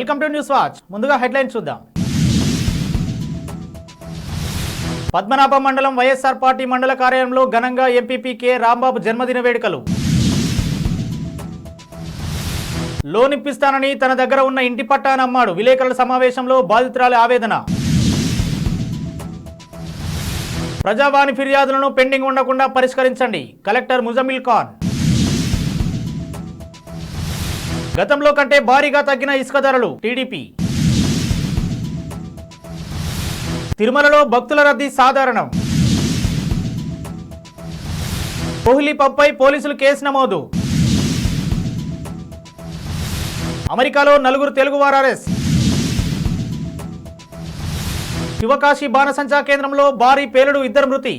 Welcome to news watch. ముందుగా headline చూద్దాం. పద్మనాభ మండలం వైఎస్ఆర్ పార్టీ మండల కార్యాలయంలో ఘనంగా ఎంపీపీ కె రాంబాబు జన్మదిన వేడుకలు. లోన్ ఇప్పిస్తానని తన దగ్గర ఉన్న ఇంటి పట్టాను అమ్మాడు. విలేకరుల సమావేశంలో బాధితురాలి ఆవేదన. ప్రజావాణి ఫిర్యాదులను పెండింగ్ ఉండకుండా పరిష్కరించండి. కలెక్టర్ ముజమిల్ ఖాన్. గతంలో కంటే భారీగా తగ్గిన ఇసుక ధరలు టీడీపీ. తిరుమలలో భక్తుల రద్దీ సాధారణం. కోహ్లీ పబ్పై పోలీసులు కేసు నమోదు. అమెరికాలో నలుగురు తెలుగువారు అరెస్ట్ శివకాశి బాణసంచా కేంద్రంలో భారీ పేలుడు ఇద్దరు మృతి.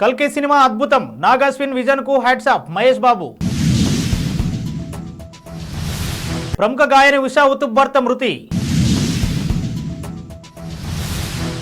కల్కి సినిమా అద్భుతం. నాగాస్విన్ విజన్కు హ్యాట్సాప్ ఆఫ్ మహేష్ బాబు. ప్రముఖ గాయని ఉషా ఉతుబ్ భర్త మృతి.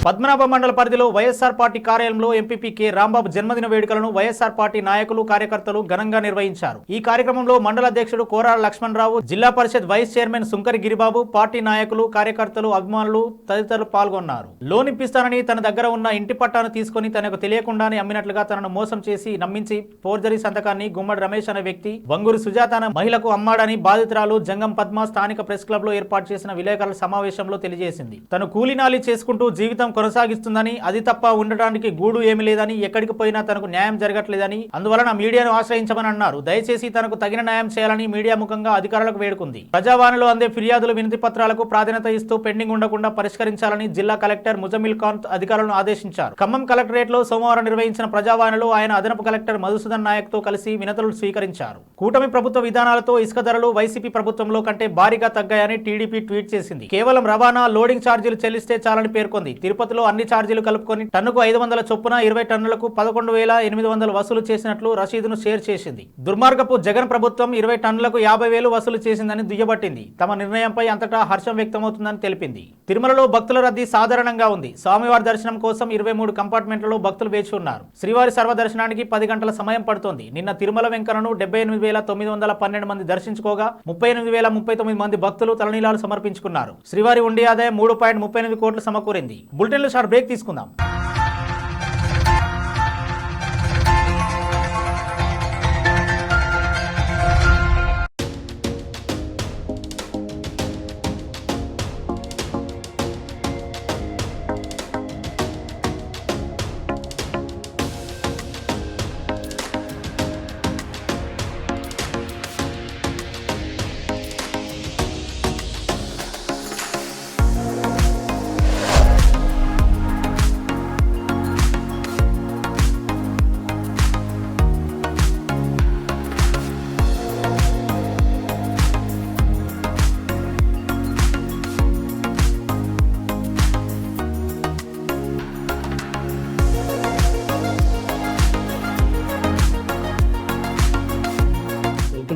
పద్మనాభ మండల పరిధిలో వైఎస్ఆర్ పార్టీ కార్యాలయంలో ఎంపీపీ కె. రాంబాబు జన్మదిన వేడుకలను వైఎస్ఆర్ పార్టీ నాయకులు కార్యకర్తలు ఘనంగా నిర్వహించారు. ఈ కార్యక్రమంలో మండల అధ్యక్షుడు కోరాల లక్ష్మణరావు జిల్లా పరిషత్ వైస్ చైర్మన్ సుంకరి గిరిబాబు పార్టీ నాయకులు కార్యకర్తలు అభిమానులు తదితరులు పాల్గొన్నారు. లోన్ ఇప్పిస్తానని తన దగ్గర ఉన్న ఇంటి పట్టాను తీసుకుని తనకు తెలియకుండానే అమ్మినట్లుగా తనను మోసం చేసి నమ్మించి ఫోర్జరీ సంతకాన్ని గుమ్మడి రమేష్ అనే వ్యక్తి వంగూరి సుజాత మహిళకు అమ్మాడని బాధితురాలు జంగం పద్మ స్థానిక ప్రెస్ క్లబ్లో ఏర్పాటు చేసిన విలేకరుల సమావేశంలో తెలియజేసింది. తను కూలీనాలి చేసుకుంటూ జీవితం కొనసాగిస్తుందని అది తప్ప ఉండటానికి గూడు ఏమి లేదని ఎక్కడికి పోయినా తనకు న్యాయం జరగట్లేదని అందువలన మీడియాను ఆశ్రయించమని అన్నారు. దయచేసి తనకు తగిన న్యాయం చేయాలని మీడియా ముఖంగా అధికారులకు వేడుకుంది. ప్రజావాణిలో అందే ఫిర్యాదుల వినతి పత్రాలకు ప్రాధాన్యత ఇస్తూ పెండింగ్ ఉండకుండా పరిష్కరించాలని జిల్లా కలెక్టర్ ముజమిల్ ఖాన్ అధికారులను ఆదేశించారు. ఖమ్మం కలెక్టరేట్లో సోమవారం నిర్వహించిన ప్రజావాణిలో ఆయన అదనపు కలెక్టర్ మధుసూదన్ నాయక్తో కలిసి వినతులు స్వీకరించారు. కూటమి ప్రభుత్వ విధానాలతో ఇసుక ధరలు వైసీపీ ప్రభుత్వంలో కంటే భారీగా తగ్గాయని టీడీపీ ట్వీట్ చేసింది. కేవలం రవాణా లోడింగ్ ఛార్జీలు చెల్లిస్తే చాలని పేర్కొంది. తిరుపతి తిరుపతిలో అన్ని ఛార్జీలు కలుపుకొని టన్నుకు ఐదు వందల చొప్పున ఇరవై టన్నులకు పదకొండు వేల ఎనిమిది వందలు వసూలు చేసినట్లు రసీదును షేర్ చేసింది. దుర్మార్గపు జగన్ ప్రభుత్వం ఇరవై టన్నులకు యాభై వేలు వసూలు చేసిందని దుయ్యబట్టింది. తమ నిర్ణయంపై అంతటా హర్షం వ్యక్తమవుతుందని తెలిపింది. తిరుమలలో భక్తుల రద్దీ సాధారణంగా ఉంది. స్వామివారి దర్శనం కోసం ఇరవై మూడు కంపార్ట్మెంట్లలో భక్తులు వేచి ఉన్నారు. శ్రీవారి సర్వదర్శనానికి పది గంటల సమయం పడుతోంది. నిన్న తిరుమల వెంకన్నను డెబ్బై ఎనిమిది వేల తొమ్మిది వందల పన్నెండు మంది దర్శించుకోగా ముప్పై ఎనిమిది వేల ముప్పై తొమ్మిది మంది భక్తులు తలనీలాలు సమర్పించుకున్నారు. శ్రీవారి ఉండి ఆదాయం మూడు పాయింట్ ముప్పై ఎనిమిది కోట్లు సమకూరింది. బులెటిన్లో షార్ట్ బ్రేక్ తీసుకుందాం.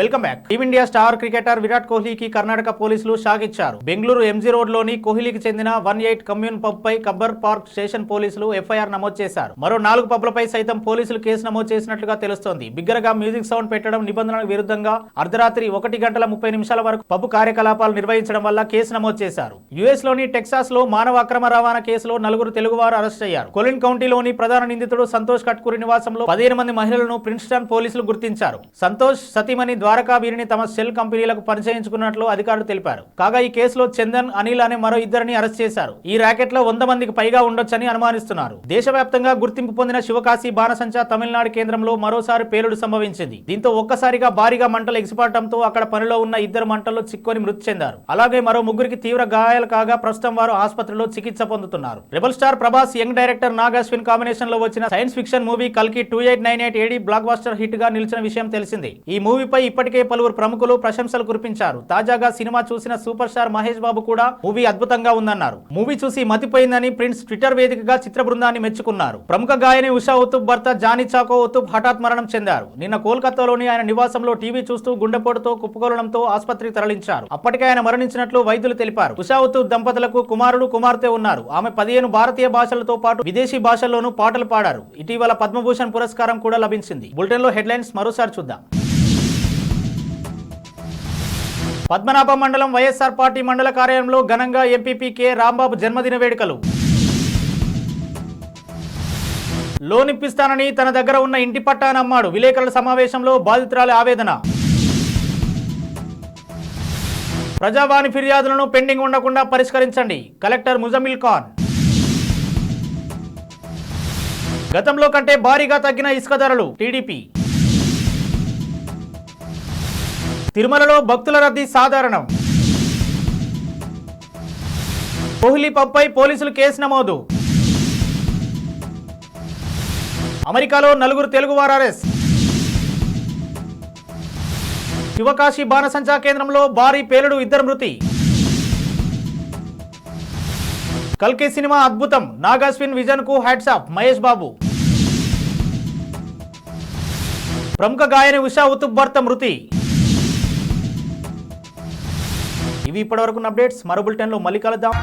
Welcome back. Team India star cricketer Virat కోహ్లీకి కర్ణాటక పోలీసులు షాక్ ఇచ్చారు బెంగళూరు ఎంజీ రోడ్లోని కోహ్లీకి చెందిన వన్ ఎయిట్ కమ్యూన్ పబ్ పై కబ్బర్ పార్క్ స్టేషన్ పోలీసులు ఎఫ్ఐఆర్ నమోదు చేశారు. మరో నాలుగు పబ్లపై సైతం పోలీసులు కేసు నమోదు చేసినట్లుగా తెలుస్తోంది. బిగ్గరగా మ్యూజిక్ సౌండ్ పెట్టడం నిబంధనలకు విరుద్ధంగా అర్ధరాత్రి ఒకటి గంటల ముప్పై నిమిషాల వరకు పబ్ కార్యకలాపాలు నిర్వహించడం వల్ల కేసు నమోదు చేశారు. యుఎస్లోని టెక్సాస్లో మానవ అక్రమ రవాణా కేసులో నలుగురు తెలుగువారు అరెస్ట్ అయ్యారు. కొలిన్ కౌంటీలోని ప్రధాన నిందితుడు సంతోష్ కట్కూరి నివాసంలో పదిహేను మంది మహిళలను ప్రిన్స్టన్ పోలీసులు గుర్తించారు. సంతోష్ సతీమణి ద్వారకా వీరిని తమ సెల్ కంపెనీలకు పరిచయించుకున్నట్లు అధికారులు తెలిపారు. కాగా ఈ కేసులో చందన్ అనిల్ అనే మరో ఇద్దరిని అరెస్ట్ చేశారు. ఈ ర్యాకెట్లో వంద మందికి పైగా ఉండొచ్చని అనుమానిస్తున్నారు. దేశవ్యాప్తంగా గుర్తింపు పొందిన శివకాశి బాణసంచా తమిళనాడు కేంద్రంలో మరోసారి పేలుడు సంభవించింది. దీంతో ఒక్కసారిగా భారీగా మంటలు ఎగిసిపడటంతో అక్కడ పనిలో ఉన్న ఇద్దరు మంటల్లో చిక్కుని మృతి చెందారు. అలాగే మరో ముగ్గురికి తీవ్ర గాయాలు కాగా ప్రస్తుతం వారు ఆసుపత్రిలో చికిత్స పొందుతున్నారు. Rebel star Prabhas young director Nag Ashwin కాంబినేషన్లో వచ్చిన సైన్స్ ఫిక్షన్ మూవీ కల్కి two eight nine eight AD blockbuster హిట్గా నిలిచిన విషయం తెలిసింది. ఈ మూవీపై ఇప్పటికే పలువురు ప్రముఖులు ప్రశంసలు కురిపించారు. తాజాగా సినిమా చూసిన సూపర్ స్టార్ మహేష్ బాబు కూడా మూవీ అద్భుతంగా ఉందన్నారు. మూవీ చూసి మతిపోయిందని ప్రిన్స్ ట్విట్టర్ వేదికగా చిత్ర బృందాన్ని మెచ్చుకున్నారు. ప్రముఖ గాయని ఉషా ఉతుబ్ భర్త జానీ చాకో ఉతుబ్ హఠాత్ మరణం చెందారు. నిన్న కోల్కతాలోని ఆయన నివాసంలో టీవీ చూస్తూ గుండెపోటుతో కుప్పకొలడంతో ఆసుపత్రికి తరలించారు. అప్పటికే ఆయన మరణించినట్లు వైద్యులు తెలిపారు. ఉషా ఉతుబ్ దంపతులకు కుమారుడు కుమార్తె ఉన్నారు. ఆమె పదిహేను భారతీయ భాషలతో పాటు విదేశీ భాషల్లోనూ పాటలు పాడారు. ఇటీవల పద్మభూషణ్ పురస్కారం కూడా లభించింది. బులెటిన్లో హెడ్లైన్స్ మరోసారి చూద్దాం. పద్మనాభ మండలం వైఎస్ఆర్ పార్టీ మండల కార్యాలయంలో ఘనంగా ఎంపీపీ కె రాంబాబు జన్మదిన వేడుకలు. లోన్ ఇప్పిస్తానని తన దగ్గర ఉన్న ఇంటి పట్టాను అమ్మాడు. విలేకరుల సమావేశంలో బాధితురాలి ఆవేదన. ప్రజావాణి ఫిర్యాదులను పెండింగ్ ఉండకుండా పరిష్కరించండి. కలెక్టర్ ముజమిల్ ఖాన్. గతంలో కంటే భారీగా తగ్గిన ఇసుక ధరలు టీడీపీ. తిరుమలలో భక్తుల రద్దీ సాధారణం. కోహ్లీ పబ్పై పోలీసులు కేసు నమోదు. అమెరికాలో నలుగురు తెలుగువారు అరెస్ట్ శివకాశి బాణసంచా కేంద్రంలో భారీ పేలుడు ఇద్దరు మృతి. కల్కి సినిమా అద్భుతం నాగాస్విన్ విజన్కు హ్యాట్సాప్ ఆఫ్ మహేష్ బాబు. ప్రముఖ గాయని ఉషా ఉతుబ్ భర్త మృతి. ఇవి ఇప్పటివరకు అప్డేట్స్. మరో బులెటిన్లో మళ్ళీ కలుద్దాం.